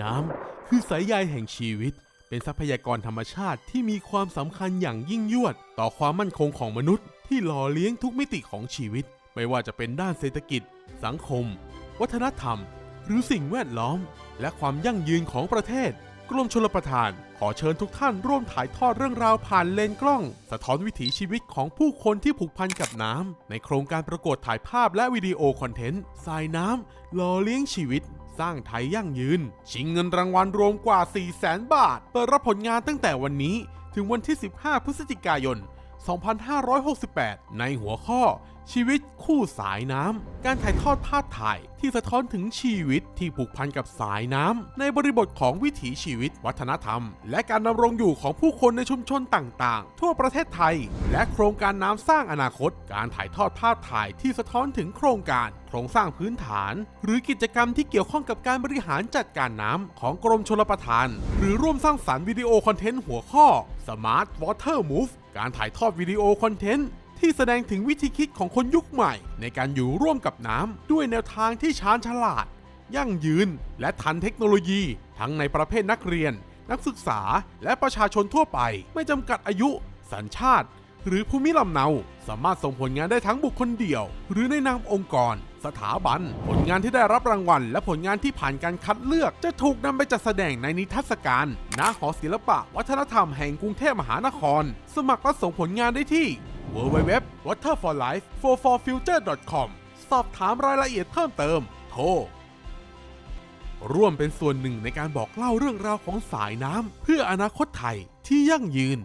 น้ำคือสายใยแห่งชีวิต เป็นทรัพยากรธรรมชาติที่มีความสำคัญอย่างยิ่งยวด ต่อความมั่นคงของมนุษย์ ที่หล่อเลี้ยงทุกมิติของชีวิต ไม่ว่าจะเป็นด้านเศรษฐกิจ สังคม วัฒนธรรม หรือสิ่งแวดล้อม และความยั่งยืนของประเทศ กรมชลประทาน ขอเชิญทุกท่านร่วมถ่ายทอดเรื่องราวผ่านเลนกล้อง สะท้อนวิถีชีวิตของผู้คนที่ผูกพันกับน้ำในโครงการประกวดถ่ายภาพและวิดีโอคอนเทนต์สายน้ำหล่อเลี้ยงชีวิต สร้างไทยยั่งยืน ชิงเงินรางวัลรวมกว่า 4 0 0แสนบาท เปิดรับผลงานตั้งแต่วันนี้ ถึงวันที่ 15 พฤศจิกายน 2568 ในหัวข้อ ชีวิตคู่สายน้ำ การถ่ายทอดภาพถ่ายที่สะท้อนถึงชีวิตที่ผูกพันกับสายน้ำ ในบริบทของวิถีชีวิต วัฒนธรรม และการดำรงอยู่ของผู้คนในชุมชนต่างๆ ทั่วประเทศไทย และโครงการน้ำสร้างอนาคต การถ่ายทอดภาพถ่ายที่สะท้อนถึงโครงการ โครงสร้างพื้นฐาน หรือกิจกรรมที่เกี่ยวข้องกับการบริหารจัดการน้ำของกรมชลประทาน หรือร่วมสร้างสารรค์วิดีโอคอนเทนต์หัวข้อ Smart Water Move การถ่ายทอดวิดีโอคอนเทนต์ที่แสดงถึงวิธีคิดของคนยุคใหม่ ในการอยู่ร่วมกับน้ำด้วยแนวทางที่ชาญฉลาด ยั่งยืน และทันเทคโนโลยี ทั้งในประเภทนักเรียน นักศึกษา และประชาชนทั่วไป ไม่จำกัดอายุ สัญชาติ หรือภูมิลำเนา สามารถส่งผลงานได้ทั้งบุคคลเดี่ยว หรือในนามองค์กร สถาบัน ผลงานที่ได้รับรางวัล และผลงานที่ผ่านการคัดเลือก จะถูกนำไปจัดแสดงในนิทรรศการณหอศิลปะ วัฒนธรรมแห่งกรุงเทพมหานคร สมัครและส่งผลงานได้ที่ www.waterforlife44future.com สอบถามรายละเอียดเพิ่มเติม โทรร่วมเป็นส่วนหนึ่งในการบอกเล่าเรื่องราวของสายน้ำเพื่ออนาคตไทยที่ยั่งยืน